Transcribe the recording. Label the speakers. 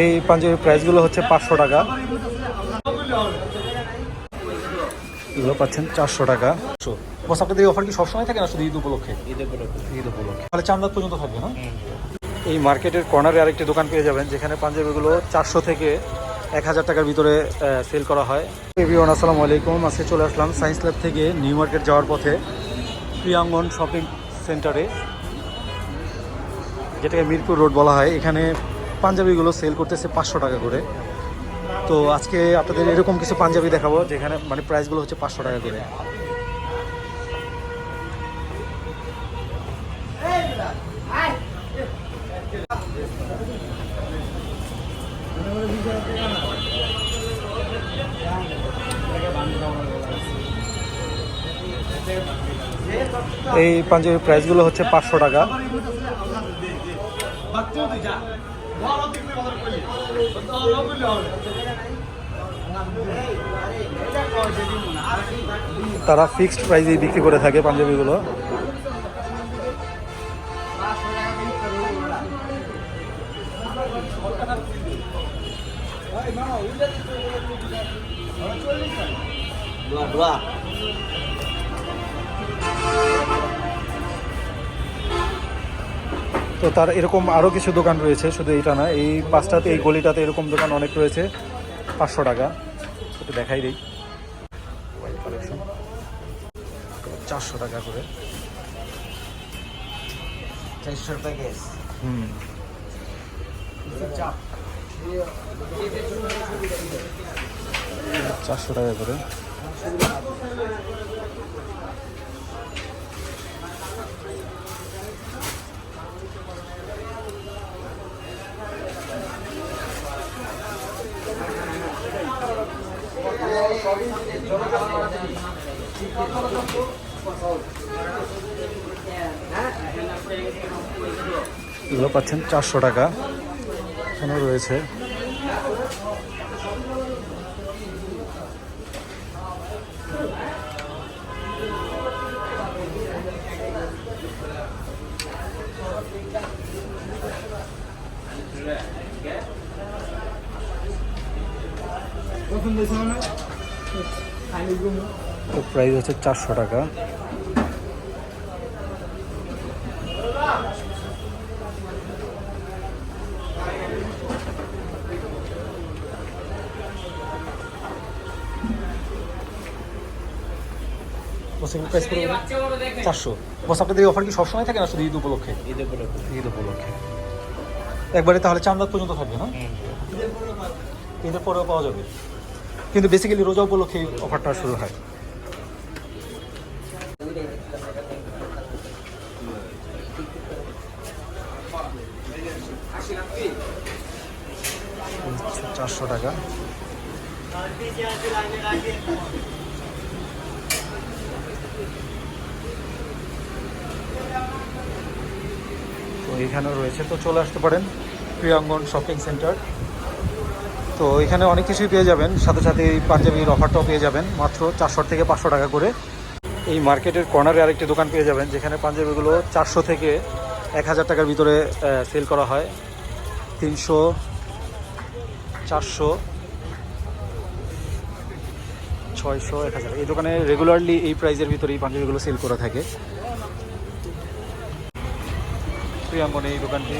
Speaker 1: এই পাঞ্জাবির প্রাইসগুলো হচ্ছে পাঁচশো টাকা। এগুলো পাচ্ছেন চারশো টাকা। বস আপনাদের এই অফার কি সবসময় থাকে না শুধু ঈদ উপলক্ষে?
Speaker 2: ঈদ উপলক্ষে।
Speaker 1: ঈদ উপলক্ষে। তাহলে চার পর্যন্ত থাকবে না? এই মার্কেটের কর্নারে আরেকটি দোকান পেয়ে যাবেন যেখানে পাঞ্জাবিগুলো চারশো থেকে এক হাজার টাকার ভিতরে সেল করা হয়। এভিওন আসসালামু আলাইকুম। আজকে চলে আসলাম সায়েন্স ল্যাব থেকে নিউ মার্কেট যাওয়ার পথে প্রিয়াঙ্গন শপিং সেন্টারে যেটাকে মিরপুর রোড বলা হয়। এখানে পাঞ্জাবিগুলো সেল করতেছে পাঁচশো টাকা করে। তো আজকে আপনাদের এরকম কিছু পাঞ্জাবি দেখাবো, যেখানে মানে প্রাইসগুলো হচ্ছে পাঁচশো টাকা করে। এই পাঞ্জাবির প্রাইসগুলো হচ্ছে পাঁচশো টাকা। তারা ফিক্সড প্রাইসেই বিক্রি করে থাকে পাঞ্জাবিগুলো। তো তার এরকম আরও কিছু দোকান রয়েছে শুধু এটা না এই পাঁচটাতে এই গলিটাতে এরকম দোকান অনেক রয়েছে পাঁচশো টাকা। একটু দেখাই দিই। কালেকশন চারশো টাকা করে।
Speaker 2: চারশো টাকা
Speaker 1: হুম। চারশো টাকা করে। এগুলো পাচ্ছেন চারশো টাকা। এখানে রয়েছে। তো প্রাইস হচ্ছে চারশো টাকা। প্রাইস চারশো। বস আপনাদের এই অফার কি সবসময় থাকে না শুধু ঈদ উপলক্ষে?
Speaker 2: ঈদ উপলক্ষে।
Speaker 1: ঈদ উপলক্ষে। একবারে তাহলে চার পর্যন্ত থাকবে না? ঈদের পরেও পাওয়া যাবে? কিন্তু বেসিক্যালি রোজা উপলক্ষে অফারটা শুরু হয়। চারশো টাকা। তো এখানেও রয়েছে। তো চলে আসতে পারেন, প্রিয়াঙ্গন শপিং সেন্টার তো এখানে অনেক কিছুই পেয়ে যাবেন। সাথে সাথে এই পাঞ্জাবির অফারটাও পেয়ে যাবেন। মাত্র চারশো থেকে পাঁচশো টাকা করে। এই মার্কেটের কর্নারে আরেকটি দোকান পেয়ে যাবেন, যেখানে পাঞ্জাবিগুলো চারশো থেকে এক হাজার টাকার ভিতরে সেল করা হয়। তিনশো, চারশো, ছয়শো, এক হাজার। এই দোকানে রেগুলারলি এই প্রাইজের ভিতরে এই পাঞ্জাবিগুলো সেল করা থাকে। প্রিয়াঙ্গন এই দোকানটি।